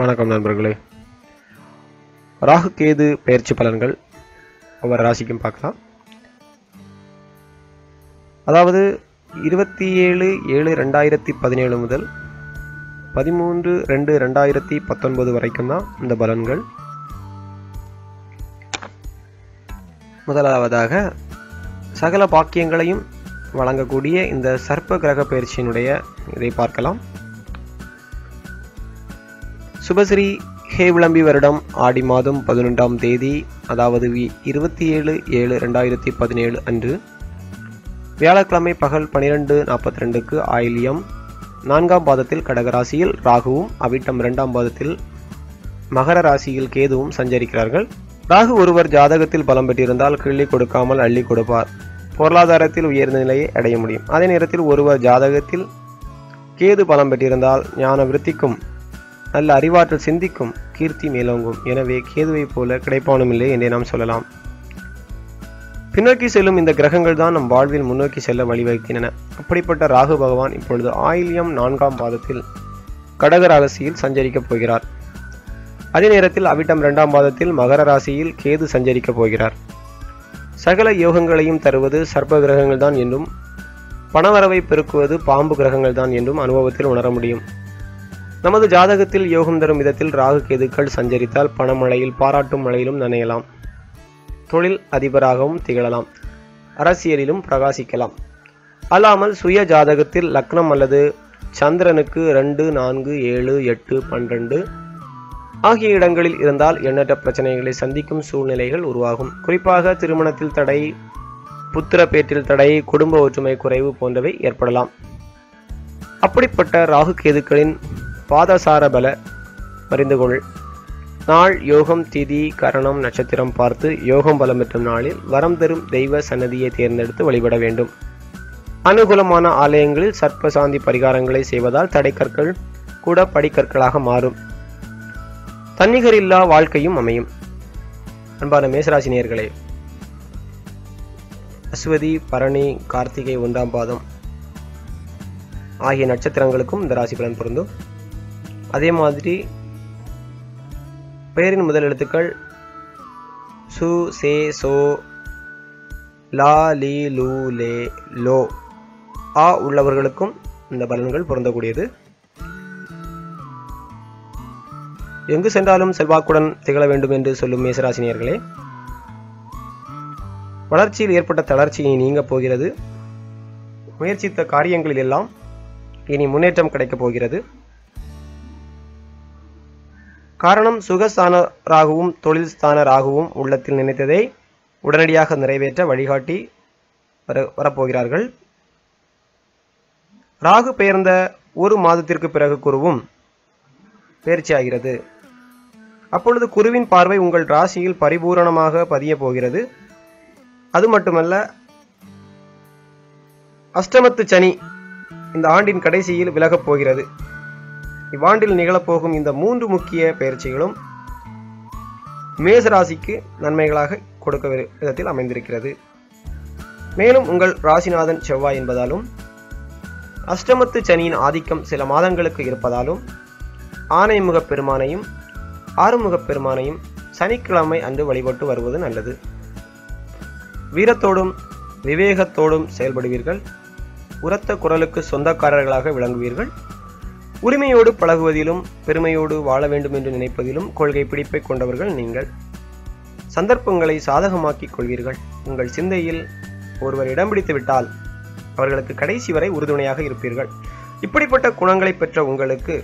வணக்கம் நண்பர்களே. ராகு கேது பயிற்சி பலன்கள் ஒவ்வொரு ராசிக்கும் பார்க்கலாம். அதாவது இருபத்தி ஏழு ஏழு ரெண்டாயிரத்தி பதினேழு முதல் பதிமூன்று ரெண்டு ரெண்டாயிரத்தி பத்தொன்பது வரைக்கும் தான் இந்த பலன்கள். முதலாவதாக சகல பாக்கியங்களையும் வழங்கக்கூடிய இந்த சர்ப்ப கிரக பயிற்சியினுடைய இதை பார்க்கலாம். சுபஸ்ரீ ஹே விளம்பி வருடம் ஆடி மாதம் பதினொன்றாம் தேதி அதாவது இருபத்தி ஏழு ஏழு ரெண்டாயிரத்தி பதினேழு அன்று. வியாழக்கிழமை பகல் பனிரெண்டு நாற்பத்தி ரெண்டுக்கு ஆயில்யம். நான்காம் பாதத்தில் கடகராசியில் ராகுவும் அவிட்டம் இரண்டாம் பாதத்தில் மகர ராசியில் கேதுவும் சஞ்சரிக்கிறார்கள். ராகு ஒருவர் ஜாதகத்தில் பலம் பெற்றிருந்தால் கிள்ளி கொடுக்காமல் அள்ளி கொடுப்பார். பொருளாதாரத்தில் உயர்ந்த நிலையை அடைய முடியும். அதே நேரத்தில் ஒருவர் ஜாதகத்தில் கேது பலம் பெற்றிருந்தால் ஞான விருத்திக்கும் நல்ல அறிவாற்றல் சிந்திக்கும் கீர்த்தி மேலோங்கும். எனவே கேதுவைப் போல கிடைப்பானுமில்லை என்றே நாம் சொல்லலாம். பின்னோக்கி செல்லும் இந்த கிரகங்கள் தான் நம் வாழ்வில் முன்னோக்கி செல்ல வழிவகுக்கின்றன. அப்படிப்பட்ட ராகு பகவான் இப்பொழுது ஆயில்யம் நான்காம் பாதத்தில் கடக ராசியில் சஞ்சரிக்கப் போகிறார். அதே நேரத்தில் அவிட்டம் இரண்டாம் பாதத்தில் மகர ராசியில் கேது சஞ்சரிக்கப் போகிறார். சகல யோகங்களையும் தருவது சர்ப்ப கிரகங்கள் தான் என்றும் பணவரவை பெருக்குவது பாம்பு கிரகங்கள் தான் என்றும் அனுபவத்தில் உணர முடியும். நமது ஜாதகத்தில் யோகம் தரும் விதத்தில் ராகு கேதுக்கள் சஞ்சரித்தால் பணமழையில் பாராட்டும் மழையிலும் நனையலாம். தொழில் அதிபராகவும் திகழலாம். அரசியலிலும் பிரகாசிக்கலாம். அல்லாமல் சுய ஜாதகத்தில் லக்னம் அல்லது சந்திரனுக்கு ரெண்டு நான்கு ஏழு எட்டு பன்னிரண்டு ஆகிய இடங்களில் இருந்தால் எண்ணற்ற பிரச்சனைகளை சந்திக்கும் சூழ்நிலைகள் உருவாகும். குறிப்பாக திருமணத்தில் தடை புத்திர பேற்றில் தடை குடும்ப ஒற்றுமை குறைவு போன்றவை ஏற்படலாம். அப்படிப்பட்ட ராகு கேதுக்களின் பாதசார பல அறிந்து கொள். நாள் யோகம் திதி கரணம் நட்சத்திரம் பார்த்து யோகம் பலம் பெற்றும் நாளில் வரம் தரும் தெய்வ சன்னதியை தேர்ந்தெடுத்து வழிபட வேண்டும். அனுகூலமான ஆலயங்களில் சர்ப்ப சாந்தி பரிகாரங்களை செய்வதால் தடைக்கற்கள் கூட படிக்கற்களாக மாறும். தன்னிகர் இல்லா வாழ்க்கையும் அமையும். அன்பான மேசராசினியர்களே அஸ்வதி பரணி கார்த்திகை ஒன்றாம் பாதம் ஆகிய நட்சத்திரங்களுக்கும் இந்த ராசி பலன் பொருந்தும். அதே மாதிரி பெயரின் முதல் எழுத்துக்கள் சு சே சோ லா லி லூ லே லோ. ஆ உள்ளவர்களுக்கும் இந்த பலன்கள் பொருந்தக்கூடியது. எங்கு சென்றாலும் செல்வாக்குடன் திகழ வேண்டும் என்று சொல்லும் மேசராசினியர்களே வளர்ச்சியில் ஏற்பட்ட தளர்ச்சியை நீங்க போகிறது. முயற்சித்த காரியங்களில் எல்லாம் இனி முன்னேற்றம் கிடைக்கப் போகிறது. காரணம் சுகஸ்தானராகவும் தொழில் ஸ்தானராகவும் உள்ளத்தில் நினைத்ததை உடனடியாக நிறைவேற்ற வழிகாட்டி வர வரப்போகிறார்கள். ராகு பெயர்ந்த ஒரு மாதத்திற்கு பிறகு குருவும் பயிற்சியாகிறது அப்பொழுது குருவின் பார்வை உங்கள் ராசியில் பரிபூரணமாக பதிய போகிறது. அது மட்டுமல்ல அஷ்டமத்து சனி இந்த ஆண்டின் கடைசியில் விலகப் போகிறது. இவ்வாண்டில் நிகழப்போகும் இந்த மூன்று முக்கிய பயிற்சிகளும் மேசராசிக்கு நன்மைகளாக கொடுக்க விதத்தில் அமைந்திருக்கிறது. மேலும் உங்கள் ராசிநாதன் செவ்வாய் என்பதாலும் அஷ்டமத்து சனியின் ஆதிக்கம் சில மாதங்களுக்கு இருப்பதாலும் ஆனைமுகப் பெருமானையும் ஆறுமுகப் பெருமானையும் சனிக்கிழமை அன்று வழிபட்டு வருவது நல்லது. வீரத்தோடும் விவேகத்தோடும் செயல்படுவீர்கள். உரத்த குரலுக்கு சொந்தக்காரர்களாக விளங்குவீர்கள். உரிமையோடு பழகுவதிலும் பெருமையோடு வாழ வேண்டும் என்று நினைப்பதிலும் கொள்கை பிடிப்பை கொண்டவர்கள் நீங்கள். சந்தர்ப்பங்களை சாதகமாக்கிக் கொள்வீர்கள். உங்கள் சிந்தையில் ஒருவர் இடம் பிடித்து விட்டால் அவர்களுக்கு கடைசி வரை உறுதுணையாக இருப்பீர்கள். இப்படிப்பட்ட குணங்களை பெற்ற உங்களுக்கு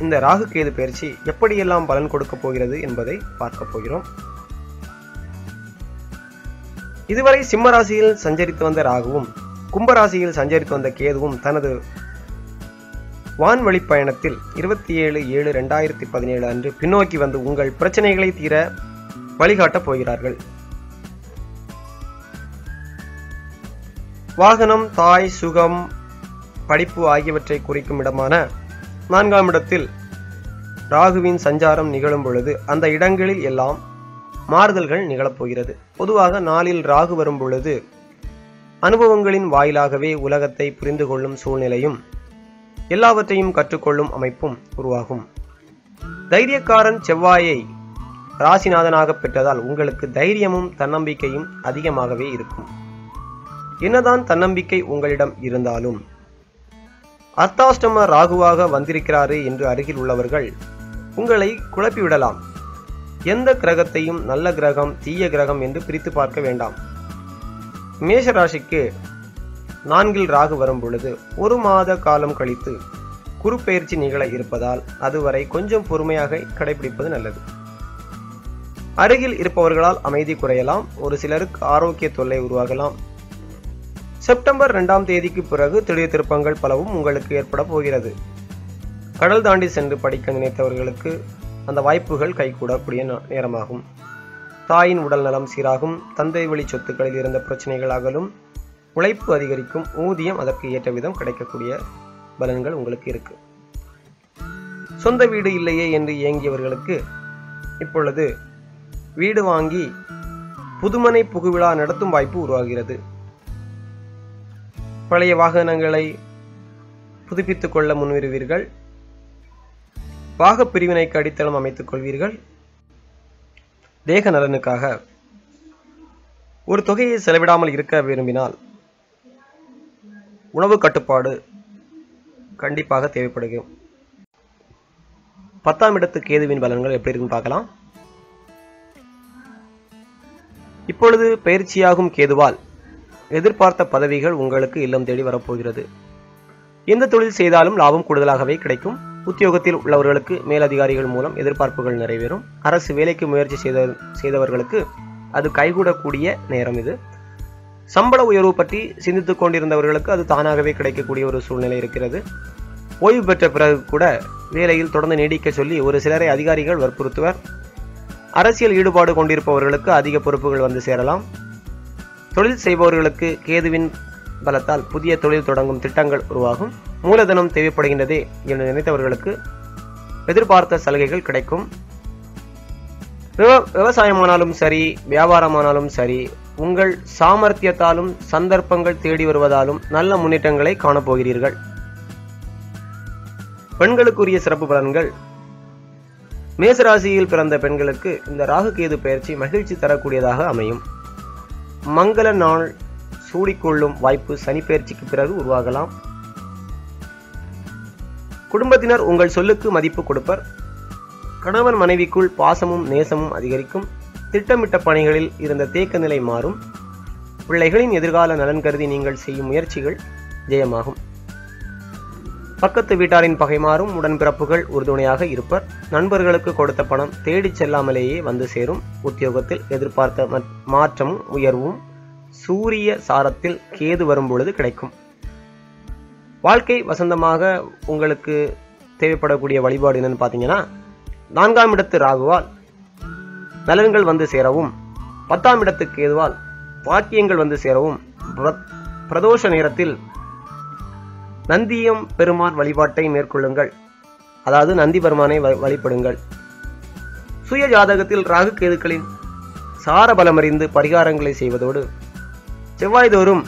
இந்த ராகு கேது பயிற்சி எப்படியெல்லாம் பலன் கொடுக்கப் போகிறது என்பதை பார்க்க போகிறோம். இதுவரை சிம்ம ராசியில் சஞ்சரித்து வந்த ராகுவும் கும்பராசியில் சஞ்சரித்து வந்த கேதுவும் தனது வான்வழி பயணத்தில் இருபத்தி ஏழு ஏழு ரெண்டாயிரத்தி பதினேழு அன்று பின்னோக்கி வந்து உங்கள் பிரச்சனைகளை தீர வழிகாட்டப் போகிறார்கள். வாகனம் தாய் சுகம் படிப்பு ஆகியவற்றை குறிக்கும் இடமான நான்காம் இடத்தில் ராகுவின் சஞ்சாரம் நிகழும் பொழுது அந்த இடங்களில் எல்லாம் மாறுதல்கள் நிகழப்போகிறது பொதுவாக நாளில் ராகு வரும் பொழுது அனுபவங்களின் வாயிலாகவே உலகத்தை புரிந்து கொள்ளும் சூழ்நிலையும் எல்லாவற்றையும் கற்றுக்கொள்ளும் அமைப்பும் உருவாகும். தைரியக்காரன் செவ்வாயை ராசிநாதனாக பெற்றதால் உங்களுக்கு தைரியமும் தன்னம்பிக்கையும் அதிகமாகவே இருக்கும். என்னதான் தன்னம்பிக்கை உங்களிடம் இருந்தாலும் அர்த்தாஷ்டம ராகுவாக வந்திருக்கிறாரு என்று அருகில் உள்ளவர்கள் உங்களை குழப்பிவிடலாம். எந்த கிரகத்தையும் நல்ல கிரகம் தீய கிரகம் என்று பிரித்து பார்க்க வேண்டாம். மேஷ ராசிக்கு நான்கில் ராகு வரும் பொழுது ஒரு மாத காலம் கழித்து குறுப்பெயர்ச்சி நிகழ இருப்பதால் அதுவரை கொஞ்சம் பொறுமையாக கடைபிடிப்பது நல்லது. அருகில் இருப்பவர்களால் அமைதி குறையலாம். ஒரு சிலருக்கு ஆரோக்கிய தொல்லை உருவாகலாம். செப்டம்பர் இரண்டாம் தேதிக்கு பிறகு திடீர் திருப்பங்கள் பலவும் உங்களுக்கு ஏற்பட போகிறது. கடல் தாண்டி சென்று படிக்க நினைத்தவர்களுக்கு அந்த வாய்ப்புகள் கைகூடக்கூடிய நேரமாகும். தாயின் உடல் நலம் சீராகும். தந்தை வழி சொத்துக்களில் இருந்த பிரச்சனைகள் அகலும். உழைப்பு அதிகரிக்கும் ஊதியம் அதற்கு ஏற்ற விதம் கிடைக்கக்கூடிய பலன்கள் உங்களுக்கு இருக்கு. சொந்த வீடு இல்லையே என்று ஏங்கியவர்களுக்கு இப்பொழுது வீடு வாங்கி புதுமனை புகுவிழா நடத்தும் வாய்ப்பு உருவாகிறது. பழைய வாகனங்களை புதுப்பித்துக் கொள்ள முன்வருவீர்கள். பாக பிரிவினைக்கு அடித்தளம் அமைத்துக் கொள்வீர்கள். தேக நலனுக்காக ஒரு தொகையை செலவிடாமல் இருக்க விரும்பினால் உணவு கட்டுப்பாடு கண்டிப்பாக தேவைப்படுகிறது. பத்தாம் இடத்து கேதுவின் பலன்கள் எப்படி இருக்குன்னு பார்க்கலாம். இப்பொழுது பயிற்சியாகும் கேதுவால் எதிர்பார்த்த பதவிகள் உங்களுக்கு இல்லம் தேடி வரப்போகிறது. எந்த தொழில் செய்தாலும் லாபம் கூடுதலாகவே கிடைக்கும். உத்தியோகத்தில் உள்ளவர்களுக்கு மேலதிகாரிகள் மூலம் எதிர்பார்ப்புகள் நிறைவேறும். அரசு வேலைக்கு முயற்சி செய்த செய்தவர்களுக்கு அது கைகூடக்கூடிய நேரம் இது. சம்பள உயர்வு பற்றி சிந்தித்துக் கொண்டிருந்தவர்களுக்கு அது தானாகவே கிடைக்கக்கூடிய ஒரு சூழ்நிலை இருக்கிறது. ஓய்வு பெற்ற பிறகு கூட வேலையில் தொடர்ந்து நீடிக்க சொல்லி ஒரு சிலரை அதிகாரிகள் வற்புறுத்துவர். அரசியல் ஈடுபாடு கொண்டிருப்பவர்களுக்கு அதிக பொறுப்புகள் வந்து சேரலாம். தொழில் செய்பவர்களுக்கு கேதுவின் பலத்தால் புதிய தொழில் தொடங்கும் திட்டங்கள் உருவாகும். மூலதனம் தேவைப்படுகின்றதே என்று நினைத்தவர்களுக்கு எதிர்பார்த்த சலுகைகள் கிடைக்கும். விவ- விவசாயமானாலும் சரி வியாபாரமானாலும் சரி உங்கள் சாமர்த்தியத்தாலும் சந்தர்ப்பங்கள் தேடி வருவதாலும் நல்ல முன்னேற்றங்களை காணப்போகிறீர்கள். பெண்களுக்குரிய சிறப்பு பலன்கள். மேசராசியில் பிறந்த பெண்களுக்கு இந்த ராகு கேது பயிற்சி மகிழ்ச்சி தரக்கூடியதாக அமையும். மங்கள நாள் சூடிக்கொள்ளும் வாய்ப்பு சனி பயிற்சிக்கு பிறகு உருவாகலாம். குடும்பத்தினர் உங்கள் சொல்லுக்கு மதிப்பு கொடுப்பர். கணவன் மனைவிக்குள் பாசமும் நேசமும் அதிகரிக்கும். திட்டமிட்ட பணிகளில் இருந்த தேக்க நிலை மாறும். பிள்ளைகளின் எதிர்கால நலன் கருதி நீங்கள் செய்யும் முயற்சிகள் ஜெயமாகும். பக்கத்து வீட்டாரின் பகை மாறும். உடன்பிறப்புகள் உறுதுணையாக இருப்பர். நண்பர்களுக்கு கொடுத்த பணம் தேடிச் செல்லாமலேயே வந்து சேரும். உத்தியோகத்தில் எதிர்பார்த்த மாற்றமும் உயர்வும் சூரிய சாரத்தில் கேது வரும் பொழுது கிடைக்கும். வாழ்க்கை வசந்தமாக உங்களுக்கு தேவைப்படக்கூடிய வழிபாடு என்னன்னு பார்த்தீங்கன்னா நான்காம் இடத்து ராகுவால் நலன்கள் வந்து சேரவும் பத்தாம் இடத்துக்கு ஏதுவால் வாக்கியங்கள் வந்து சேரவும் பிர- பிரதோஷ நேரத்தில் நந்தியம் பெருமான் வழிபாட்டை மேற்கொள்ளுங்கள். அதாவது நந்தி பெருமானை வ- வழிபடுங்கள். சுய ஜாதகத்தில் ராகு கேதுக்களின் சார பலமறிந்து பரிகாரங்களை செய்வதோடு செவ்வாய்தோறும்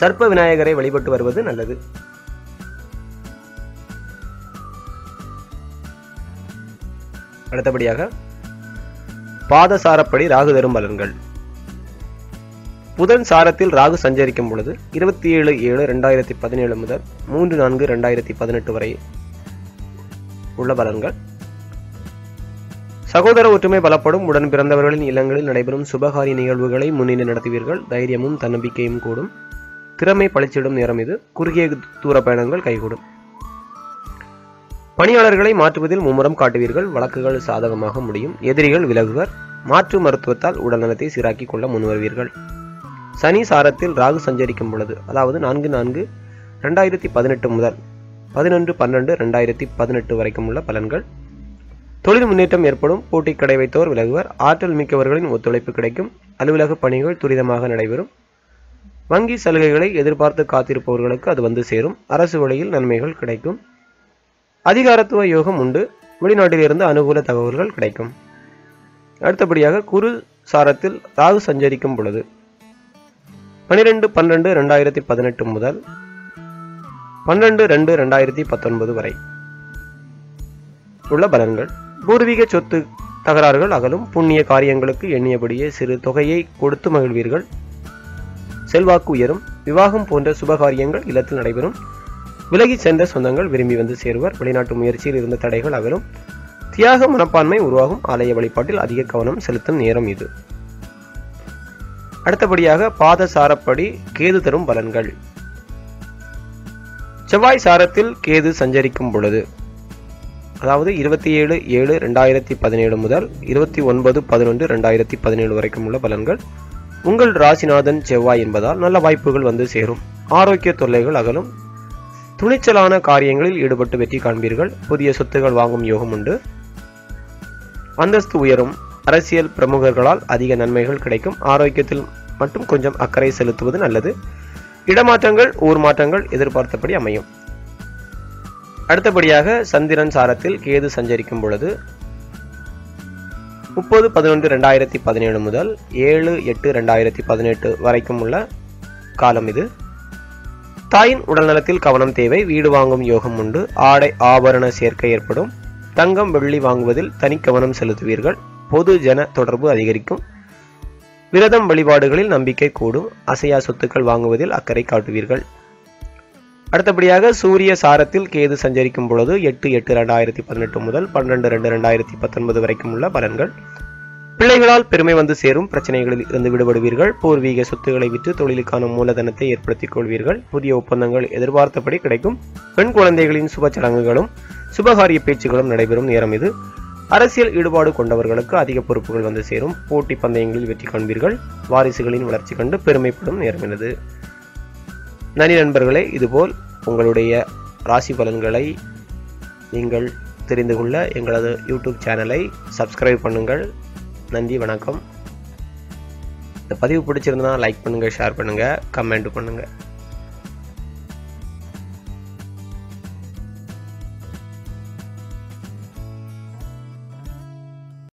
சர்ப்ப விநாயகரை வழிபட்டு வருவது நல்லது. அடுத்தபடியாக பாதசாரப்படி ராகு தரும் பலன்கள். புதன் சாரத்தில் ராகு சஞ்சரிக்கும் பொழுது இருபத்தி ஏழு ஏழு ரெண்டாயிரத்தி பதினேழு முதல் மூன்று நான்கு ரெண்டாயிரத்தி பதினெட்டு வரை உள்ள பலன்கள். சகோதர ஒற்றுமை பலப்படும். உடன் பிறந்தவர்களின் இல்லங்களில் நடைபெறும் சுபகாரிய நிகழ்வுகளை முன்னின்று நடத்துவீர்கள். தைரியமும் தன்னம்பிக்கையும் கூடும். திறமை பளிச்சிடும் நேரம் இது. குறுகிய தூர பயணங்கள் கைகூடும். பணியாளர்களை மாற்றுவதில் மும்முரம் காட்டுவீர்கள் வழக்குகள் சாதகமாக முடியும். எதிரிகள் விலகுவர் மாற்று மருத்துவத்தால் உடல்நலத்தை சீராக்கிக் கொள்ள முன்வருவீர்கள். சனி சாரத்தில் ராகு சஞ்சரிக்கும் பொழுது அதாவது நான்கு நான்கு ரெண்டாயிரத்தி பதினெட்டு முதல் பதினொன்று பன்னெண்டு ரெண்டாயிரத்தி பதினெட்டு வரைக்கும் உள்ள பலன்கள். தொழில் முன்னேற்றம் ஏற்படும் போட்டி கடை வைத்தோர் விலகுவர் ஆற்றல் மிக்கவர்களின் ஒத்துழைப்பு கிடைக்கும் அலுவலக பணிகள் துரிதமாக நடைபெறும். வங்கி சலுகைகளை எதிர்பார்த்து காத்திருப்பவர்களுக்கு அது வந்து சேரும் அரசு வழியில் நன்மைகள் கிடைக்கும். அதிகாரத்துவ யோகம் உண்டு. வெளிநாட்டிலிருந்து அனுகூல தகவல்கள் கிடைக்கும். அடுத்தபடியாக குரு சாரத்தில் ராகு சஞ்சரிக்கும் பொழுது பனிரெண்டு பன்னெண்டு ரெண்டாயிரத்தி பதினெட்டு முதல் பன்னெண்டு ரெண்டு ரெண்டாயிரத்தி பத்தொன்பது வரை உள்ள பலன்கள். பூர்வீக சொத்து தகராறுகள் அகலும். புண்ணிய காரியங்களுக்கு எண்ணியபடியே சிறு தொகையை கொடுத்து மகிழ்வீர்கள். செல்வாக்கு உயரும். விவாகம் போன்ற சுபகாரியங்கள் இல்லத்தில் நடைபெறும். விலகி சென்ற சொந்தங்கள் விரும்பி வந்து சேருவர். வெளிநாட்டு முயற்சியில் இருந்த தடைகள் அகலும். தியாக மனப்பான்மை உருவாகும். ஆலய வழிபாட்டில் அதிக கவனம் செலுத்தும் நேரம் இது. அடுத்தபடியாக பாத சாரப்படி கேது தரும் பலன்கள். செவ்வாய் சாரத்தில் கேது சஞ்சரிக்கும் பொழுது அதாவது இருபத்தி ஏழு ஏழு ரெண்டாயிரத்தி பதினேழு முதல் இருபத்தி ஒன்பது பதினொன்று ரெண்டாயிரத்தி பதினேழு வரைக்கும் உள்ள பலன்கள். உங்கள் ராசிநாதன் செவ்வாய் என்பதால் நல்ல வாய்ப்புகள் வந்து சேரும். ஆரோக்கிய தொல்லைகள் அகலும். துணிச்சலான காரியங்களில் ஈடுபட்டு வெற்றி காண்பீர்கள். புதிய சொத்துகள் வாங்கும் யோகம் உண்டு. அந்தஸ்து உயரும். அரசியல் பிரமுகர்களால் அதிக நன்மைகள் கிடைக்கும். ஆரோக்கியத்தில் மட்டும் கொஞ்சம் அக்கறை செலுத்துவது நல்லது. இடமாற்றங்கள் ஊர் மாற்றங்கள் எதிர்பார்த்தபடி அமையும். அடுத்தபடியாக சந்திரன் சாரத்தில் கேது சஞ்சரிக்கும் பொழுது முப்பது பதினொன்று ரெண்டாயிரத்தி பதினேழு முதல் ஏழு எட்டு ரெண்டாயிரத்தி பதினெட்டு வரைக்கும் உள்ள காலம் இது. தாயின் உடல்நலத்தில் கவனம் தேவை வீடு வாங்கும் யோகம் உண்டு ஆடை ஆபரண சேர்க்கை ஏற்படும் தங்கம் வெள்ளி வாங்குவதில் தனி கவனம் செலுத்துவீர்கள் பொது ஜன தொடர்பு அதிகரிக்கும் விரதம் வழிபாடுகளில் நம்பிக்கை கூடும் அசையா சொத்துக்கள் வாங்குவதில் அக்கறை காட்டுவீர்கள். அடுத்தபடியாக சூரிய சாரத்தில் கேது சஞ்சரிக்கும் பொழுது எட்டு எட்டு ரெண்டாயிரத்தி பதினெட்டு முதல் பன்னெண்டு ரெண்டு ரெண்டாயிரத்தி பத்தொன்பது வரைக்கும் உள்ள பலன்கள். பிள்ளைகளால் பெருமை வந்து சேரும் பிரச்சனைகளில் இருந்து விடுபடுவீர்கள். பூர்வீக சொத்துக்களை விற்று தொழிலுக்கான மூலதனத்தை ஏற்படுத்திக் கொள்வீர்கள். புதிய ஒப்பந்தங்கள் எதிர்பார்த்தபடி கிடைக்கும். பெண் குழந்தைகளின் சுப சடங்குகளும் சுபகாரிய பேச்சுகளும் நடைபெறும் நேரம் இது. அரசியல் ஈடுபாடு கொண்டவர்களுக்கு அதிக பொறுப்புகள் வந்து சேரும். போட்டி பந்தயங்களில் வெற்றி காண்பீர்கள். வாரிசுகளின் வளர்ச்சி கண்டு பெருமைப்படும் நேரம் எனது. நன்றி நண்பர்களே இதுபோல் உங்களுடைய ராசி பலன்களை நீங்கள் தெரிந்து கொள்ள எங்களது யூடியூப் சேனலை சப்ஸ்கிரைப் பண்ணுங்கள். நன்றி வணக்கம். இந்த பதிவு பிடிச்சிருந்தனா லைக் பண்ணுங்கள் ஷேர் பண்ணுங்கள் கமெண்ட் பண்ணுங்கள்